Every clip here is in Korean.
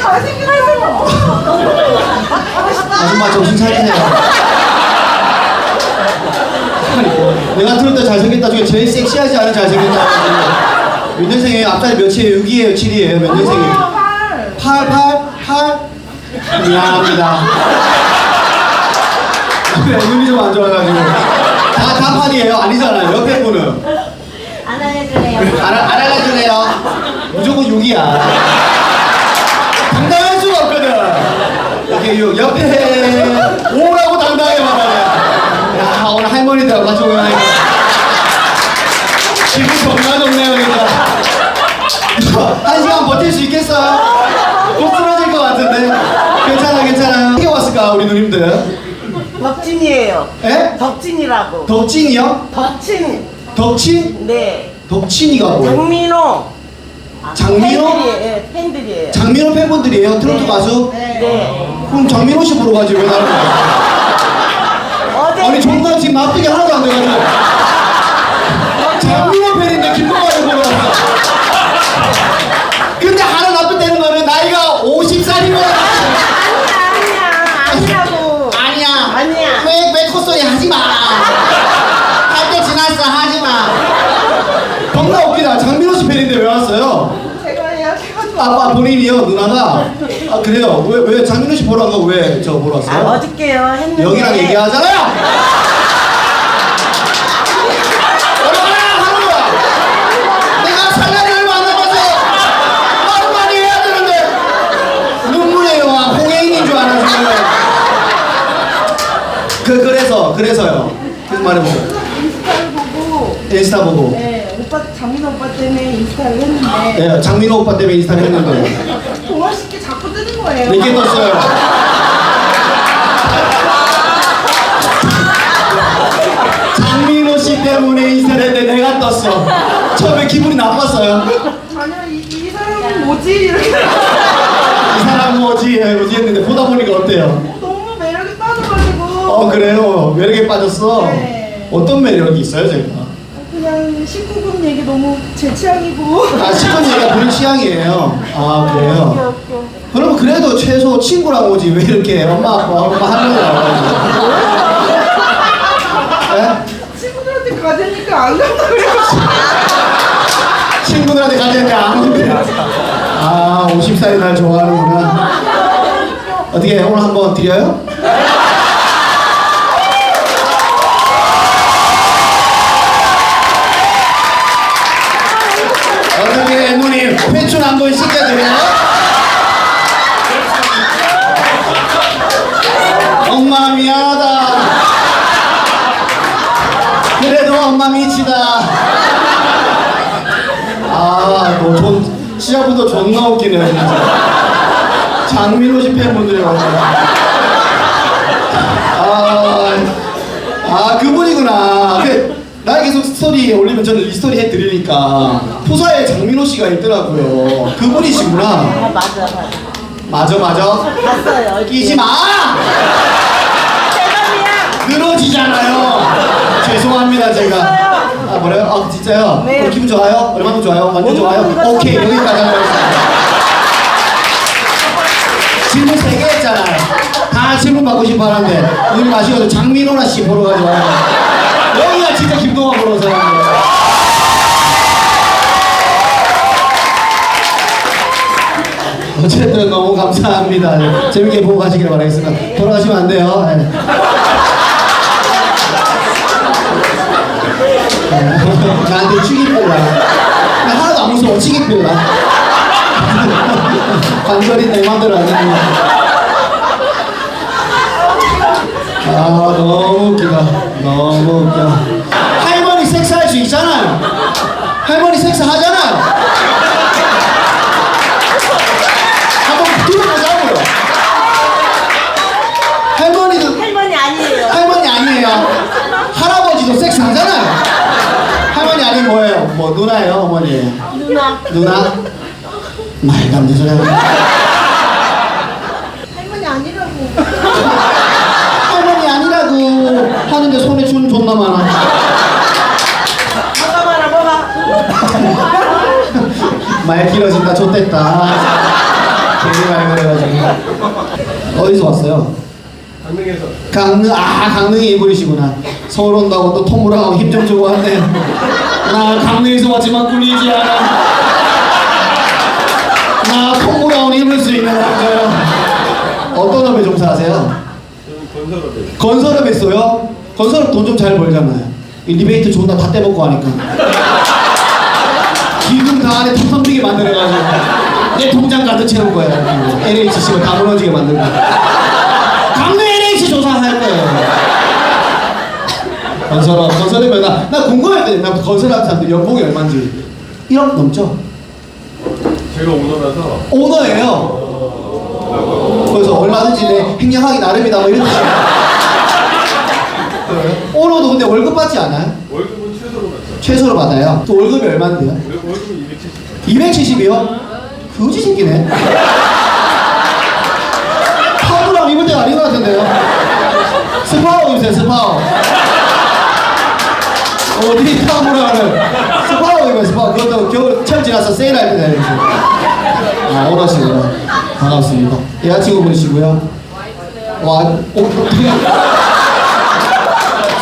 잘생겼어. 아줌마 정신 차리세요. 내가 들을 때 잘생겼다 중에 제일 섹시하지 않은 잘생겼다. 몇 년생이에요? 앞자리 몇이에요? 6이에요? 7이에요? 몇 년생이에요? 8, 8, 8? 미안합니다. 눈이 좀 안 좋아가지고. 다, 다 판이에요? 아니잖아요. 옆에 분은. 안 알려줄래요? 안, 안 알려줄래요? 무조건 6이야. 당당할 수가 없거든. 6. 옆에 5라고 당당하게 말하네. 야, 오늘 할머니들하고 같이 오니까. 기분 겁나 좋네요, 진짜. 한 시간 버틸 수 있겠어요? 꼭 쓰러질 것 같은데. 괜찮아, 괜찮아요. 어떻게 왔을까, 우리 누님들? 덕진이에요. 에? 덕진이라고. 덕진이요? 덕진. 덕친? 네. 덕친이가 뭐예요? 장민호. 장민호? 팬들이에요. 팬들이에요. 장민호 팬분들이에요? 트로트 가수? 네. 그럼 장민호 씨 보러 가지 왜 나를? 아니 존나 지금 납득이 하나도 안 돼가지고. 장민호 팬인데 김동완 아빠 본인이요 누나가 아 그래요 왜, 왜 장민호 씨 보러 간거왜저 보러 아 왔어요? 어저께요 했는데. 여기랑 얘기하잖아요. 얼마나 하는 거야? 내가 살날이 얼마 안 남아서 말을 많이 해야 되는데 눈물의 여왕 홍해인인 줄 아는 지금. 그 그래서 그래서요. 그래서 말해보세요. 인스타를 보고 인스타 보고. 네 오빠 장민 오빠 때문에 인스타를 했는데 네, 장민호 오빠 때문에 인스타를 했는데 동화 씨께 자꾸 뜨는 거예요. 몇개 떴어요. 장민호 씨 때문에 인스타를 했는데 내가 떴어. 처음에 기분이 나빴어요. 아니야 이, 이 사람은 뭐지 이렇게 이 사람 뭐지? 뭐지 했는데 보다 보니까 어때요? 너무 매력이 빠져가지고 어 그래요. 매력에 빠졌어. 네. 어떤 매력이 있어요, 제가? 그냥 19금 얘기 너무 제 취향이고 아, 얘기가 본인 취향이에요. 아, 그래요? 웃겨 웃겨. 그러면 그래도 최소 친구랑 오지 왜 이렇게 엄마 아빠 엄마 할머니 나와가지고 예? 친구들한테 가자니까 안 간다 그래요. 친구들한테 가졌는데 안 온대 아 50살이 날 좋아하는구나 어떻게 오늘 한번 드려요? 어떻게 누님 회춘 한번 시켜드려요? 엄마 미안하다 그래도 엄마 미치다 아, 너 존, 시작부터 존나 웃기네, 진짜. 장민호 씨 팬분들이 와서. 아, 아, 그분이구나. 그, 나 계속 스토리 올리면 저는 리스토리 해드리니까. 포사에 장민호 씨가 있더라고요. 그분이시구나. 아 맞아 맞아. 맞아, 맞아. 봤어요. 끼지 마! 대박이야. 늘어지잖아요. 죄송합니다, 제가. 아, 뭐래요? 아, 진짜요? 네. 어, 기분 좋아요? 얼마나 좋아요? 완전 좋아요? 오케이, 여기까지 하겠습니다. 질문 세 개 했잖아요. 다 질문 받고 싶어 하는데, 우리 마시고 장민호나 씨 보러 가지 마요. 여기가 진짜 김동완 온 사람이에요. 어쨌든 너무 감사합니다. 재밌게 보고 가시길 바라겠습니다. 돌아가시면 안 돼요. 네. 나한테 취기필라. 나 하나도 안 무서워, 취기필라. 관절이 내 맘대로 안 되는 아, 너무 웃기다. 너무 웃겨. 할머니 섹스할 수 있잖아요. 할머니 섹스 하잖아요. 한번 들어보자고요. 할머니도 할머니 아니에요. 할머니 아니에요. 할아버지도 섹스 하잖아요. 할머니 아니면 뭐예요? 뭐 누나예요, 어머니예요? 누나. 누나? 말도 안 되는 소리 하고. 할머니 아니라고. 할머니 아니라고 하는데 손에 춤 존나 많아. 뭐가 말아 뭐가. 말 길어진다, 좋댔다. 괜히 말 그래가지고. 어디서 왔어요? 강릉에서 강릉, 아, 강릉이 이분이시구나. 서울 온다고 또 통보라고 힘 좀 주고 왔네. 나 강릉에서 왔지만 꿀리지 않아. 나 통보라고 입을 수 있는 남자야. 어떤 업에 종사하세요? 건설업에 건설업 했어요? 건설업 돈 좀 잘 벌잖아요. 이 리베이트 존나 다 떼먹고 하니까. 기둥 다 안에 턱 덤비게 만들어가지고 내 통장 가득 채울 거야. LHC가 다 무너지게 만들고. 강릉 LH 조사할 거예요. 건설업, 건설업에 나, 나 궁금했거든. 나 건설하는 사람들 연봉이 얼마인지. 1억 넘죠? 제가 오너라서 오너예요. 그래서 얼마든지 내 횡령하기 나름이다 뭐 이런 뜻이야. 오너도 근데 월급 받지 않아요? 월급은 최소로 받죠. 최소로 받아요. 또 월급이 얼마인데요? 월- 월급은 270. 270이요? 그지 새끼네. 파도랑 입을 때가 아닌 것 같은데요? 스파오 입으세요, 스파오. 어디 타무라는 스파오 입어요, 스파오. 그것도 겨울, 철 지나서 세일할 때 다니죠. 아, 오너시고요. 반갑습니다. 여자친구분이시고요. 와, 어떻게.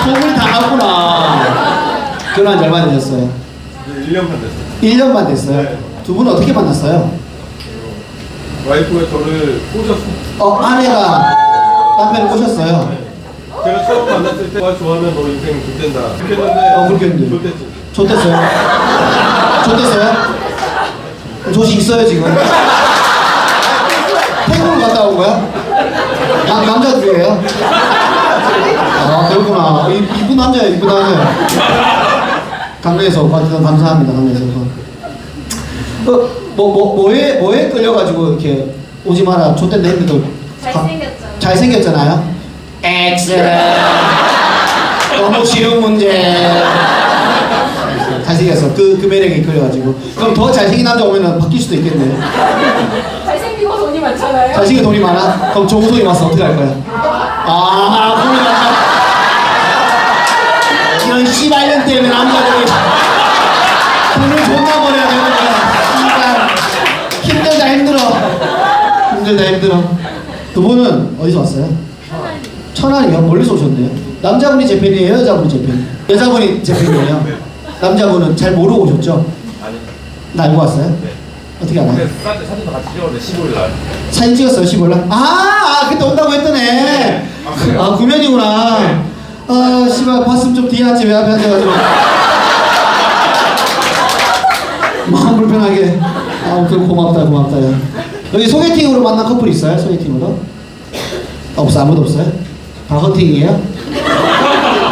속을 다 알구나. 결혼한 지 얼마 되셨어요? 이제 1년 반 됐어요. 1년 반 됐어요. 두 분은 어떻게 만났어요? 와이프가 저를 꼬셨어요. 어, 아내가 남편을 꼬셨어요. 제가 처음 만났을 때, 와 좋아하면 너 인생 좋된다. 그렇게 했는데, 어, 그렇게 했는데. 좋댔지. 좋댔어요? 좋댔어요? 조시 있어요, 지금? 태국을 갔다 온 거야? 남, 남자들이에요? 아, 그렇구나. 이, 이쁜 남자야, 이쁜 남자야. 강릉에서 와주셔서 감사합니다, 강릉에서. 어, 뭐, 뭐, 뭐에, 뭐에 끌려가지고 이렇게 오지 마라, 좋댄다 했는데도. 잘생겼잖아요. 잘생겼잖아요. X. 너무 쉬운 문제. 잘생겼어. 그, 그 매력에 끌려가지고. 그럼 더 잘생긴 남자 오면은 바뀔 수도 있겠네. 잘생기고 돈이 많잖아요. 잘생긴 돈이 많아? 그럼 조우성이 왔어. 어떻게 할 거야? 아, 돈이 많다. 이런 씨발년 때문에 남자들이 돈을 존나 버려야 되는 거야. 힘들다, 힘들어. 힘들다, 힘들어. 두 분은 어디서 왔어요? 천안이요? 멀리서 오셨네요. 남자분이 재팬이에요? 여자분이 재팬? 여자분이 재팬이에요? 남자분은 잘 모르고 오셨죠? 아니. 나 알고 왔어요? 네. 어떻게 알아요? 근데 사진, 사진도 같이 찍었는데 15일 날. 사진 찍었어요, 15일 아, 아, 그때 온다고 했더네. 아, 구면이구나. 아, 씨발, 봤으면 좀 뒤에 앉지, 왜 앞에 앉아가지고. 마음 불편하게. 아무튼 고맙다, 고맙다. 야. 여기 소개팅으로 만난 커플 있어요? 소개팅으로? 없어, 아무도 없어요? 다 헌팅이에요?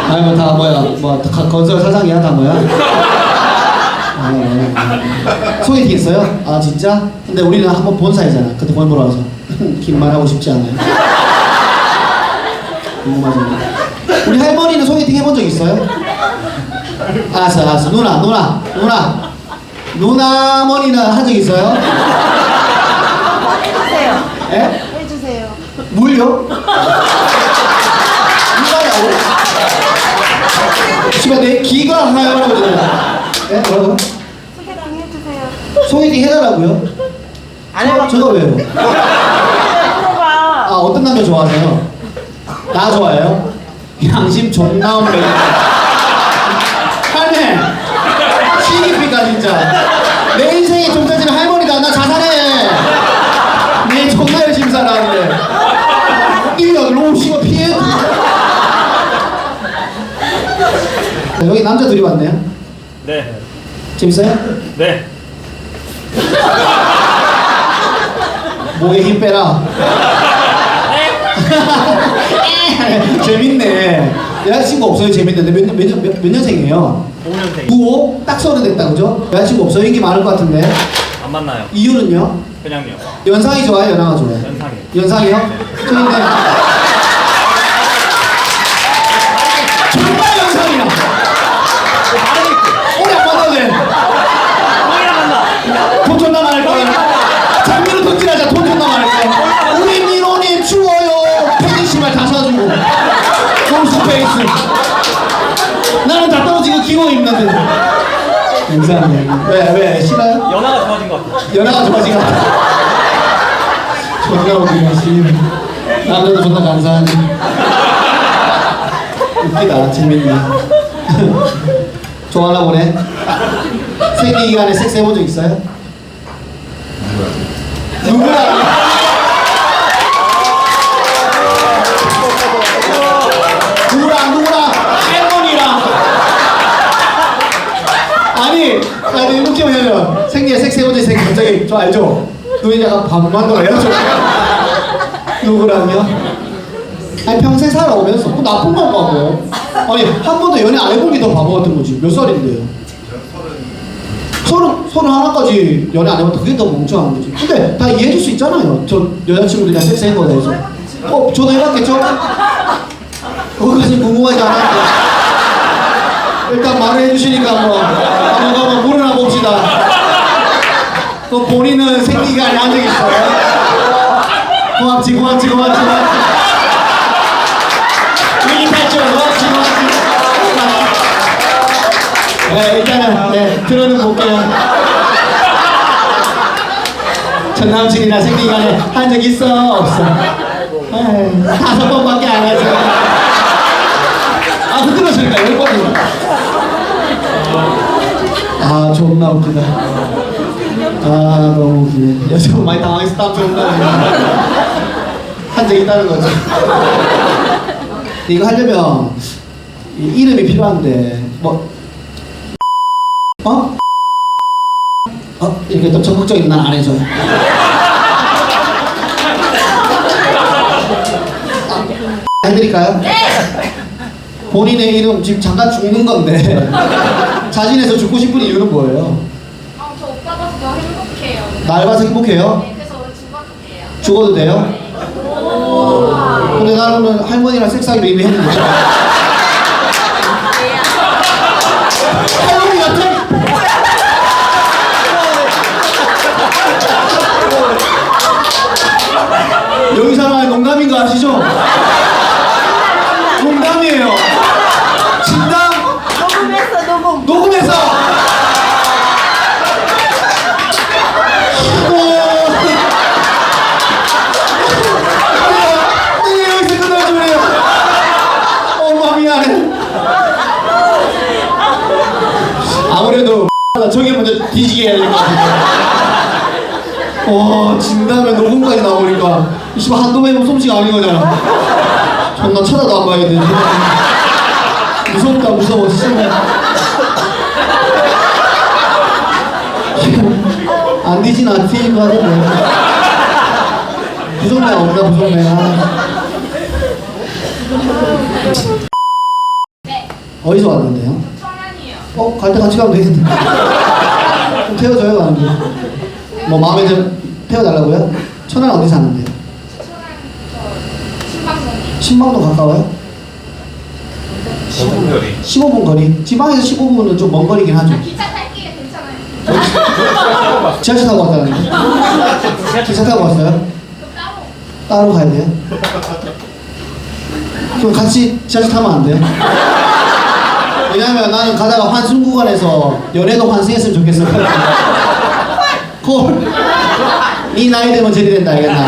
아니면 다 뭐야, 뭐, 다 건설 사장이야, 다 뭐야? 아, 네. 소개팅 했어요? 아 진짜? 근데 우리는 한 번 본 사이잖아 그때 본 보러 와서 긴말 하고 싶지 않아요 궁금하죠 우리 할머니는 소개팅 해본 적 있어요? 알았어 알았어 누나 누나 누나 누나 머니는 한 적 있어요? 해주세요. 예? 해주세요. 물요? 씨발 내 기가 하여라고 그러잖아 예? 뭐라고? 소개팅 해주세요. 소개팅 해달라고요? 안 해봤어. 저거 왜요? 아 어떤 남자 좋아하세요? 나 좋아해요? 양심 존나 없네 할매 시기피가 진짜 내 인생의 종사 여기 남자 둘이 왔네요 네, 재밌어요? 네. 목에 힘 빼라. 재밌네. 여자친구 없어요? 재밌는데 몇, 년- 몇, 년- 몇, 몇 년생이에요? 5년생 95? 딱 서른 됐다 그죠? 여자친구 없어요? 인기 많을 것 같은데 안 만나요. 이유는요? 그냥요. 연상이 좋아요? 연하가 좋아요? 연상이요. 연상이요? 저인데 입는데. 감사합니다. 왜, 왜, 싫어요? 연하가 좋아진 것 같아. 연하가 좋아진 것 같아. 웃기네 씨 남자도 존나 감사하네 웃기다 재밌네 좋아하나 보네 생리 기간에 섹스 해본 적 있어요? 누구랑? 누구랑 아니 이렇게 하면 해본 적 있으니까 갑자기 저 알죠? 약간 반만 돌아요 저 누구랑요? 아니 평생 살아오면서 뭐 나쁜 건가 뭐 아니 한 번도 연애 안 해본 게 더 바보 같은 거지 몇 살인데요? 서른 서른 하나까지 연애 안 해봤다 그게 더 멍청한 거지 근데 다 이해해줄 수 있잖아요 전 여자친구들이랑 섹스한 거에 대해서 어 저도 해봤겠죠? 거기까지 궁금하지 않았는데 일단 말을 해주시니까 뭐 한번 한번 물어나 봅시다. 또 본인은 생리가 안한적 있어요? 고맙지 고맙지 고맙지. 고맙지 위기탈출 고맙지 고맙지. 네 일단은 네 들어는 볼게요. 전 남친이랑 생리간에 한 적 있어? 없어? 에이, 다섯 번밖에 안 하죠 아 흔들어주니까 열 번이나 아 존나 웃기다. 아 너무 웃기네. 여자분 많이 당황해서 땀 존나 한적 있다는 거죠. 이거 하려면 이 이름이 필요한데 뭐 어? 어? 이렇게 또 적극적인 난 안 해줘요. 아, 해드릴까요? 네. 본인의 이름 지금 잠깐 죽는 건데 자진해서 죽고 싶은 이유는 뭐예요? 아, 저 오빠 봐서 너무 행복해요. 날 봐서 행복해요? 네, 그래서 오늘 죽어도 돼요. 죽어도 돼요? 근데 나는 할머니랑 섹스하기로 이미 했는데 할머니 같아? 여기 사람 농담인 거 아시죠? 농담이에요 진담 녹음했어 녹음. 녹음해서 네, 여기서 끝나줘요. 엄마 미안해. 아무래도 저게 먼저 뒤지게 해야 될 것 같아. 와, 진다음에 녹음까지 나오니까 이 씨발 한두 번 해보면 솜씨가 아닌 거잖아. 존나 쳐다도 안 봐야 돼. 무섭다, 무서워, 진짜. 안 뒤진 안 뒤진 거 같은데. 부정매 없다, 부정매. 아. 네, 어디서 왔는데요? 어, 갈 때 같이 가면 되겠는데. 좀 태워줘요, 가는 게. 뭐, 마음에 들, 태워달라고요? 천안 어디 사는데요? 청년 저 신방송이. 신방도 가까워요? 정통별이 15분 거리. 지방에서 15분은 좀 먼 거리긴 하죠. 아, 기차 탈게요, 괜찮아요. 지하철 타고 왔다는데? 기차 타고 왔어요? 그럼 따로. 따로 가야 돼요? 그럼 같이 지하철 타면 안 돼요? 왜냐면 나는 가다가 환승 구간에서 연애도 환승했으면 좋겠어. 콜. 네 나이 되면 저리 된다 알겠나?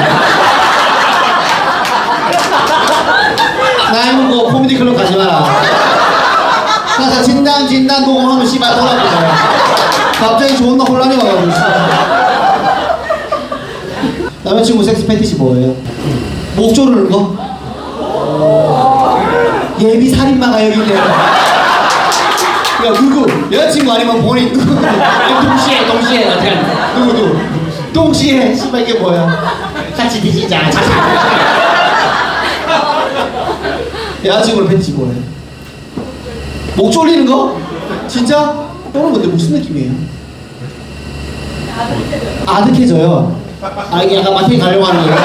나이 먹고 코미디 클럽 가지 마라. 가서 진단 진단 녹음하면 씨발 돌아보자. 갑자기 존나 혼란이 와가지고. 남자친구 섹스 패티시 뭐예요? 목 조르는 거? 예비 살인마가 여기 있네요. 야 누구? 여자친구 아니면 본인 누구? 동시에 동시에 누구 누구? 동시에 씨발 이게 뭐야? 같이 뒤지자 자자. 여자친구는 패티시 뭐예요? 목 졸리는 거? 진짜? 또는 근데 무슨 느낌이에요? 아득해져요. 아 이게 약간 마트에 가려고 하는 거예요.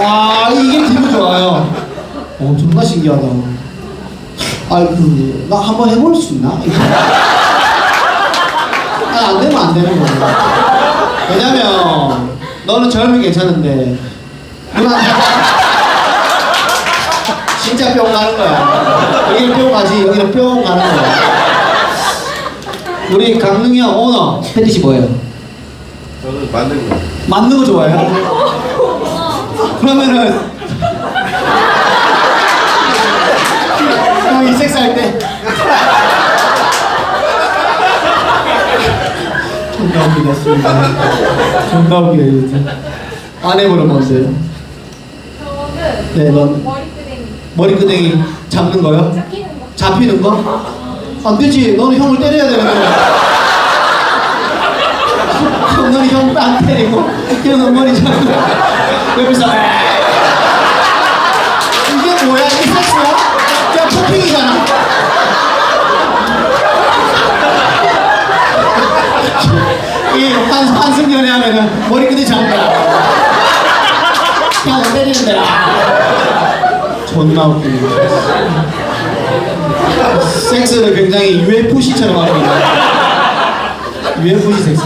와 이게 기분 좋아요. 어 존나 신기하다. 아그 나 한번 해볼 수 있나? 아 안 되면 안 되는 거예요. 왜냐면 너는 젊으면 괜찮은데 누나는 진짜 뿅 가는 거야. 여기는 뿅 가지 여기는 뿅 가는 거야. 우리 강릉이 형 오너 패티시 뭐예요? 저는 만든 거 맞는 거 좋아해요? 그러면은 형이 섹스할 때 웃기겠습니다 존나 웃기네 진짜 아내분은 뭔데요? 저는 네, 넌- 머리끄댕이 머리끄댕이 잡는 거요? 잡히는 거. 잡히는 거? 안 되지. 너는 형을 때려야 되는데. 너는 형안 때리고 형은 머리 잡고 옆에서 하면은 머리끄댕이 잡는다. 형을 때리는 데라. 존나 웃기네. 섹스를 굉장히 UFC처럼 합니다. UFC 섹스.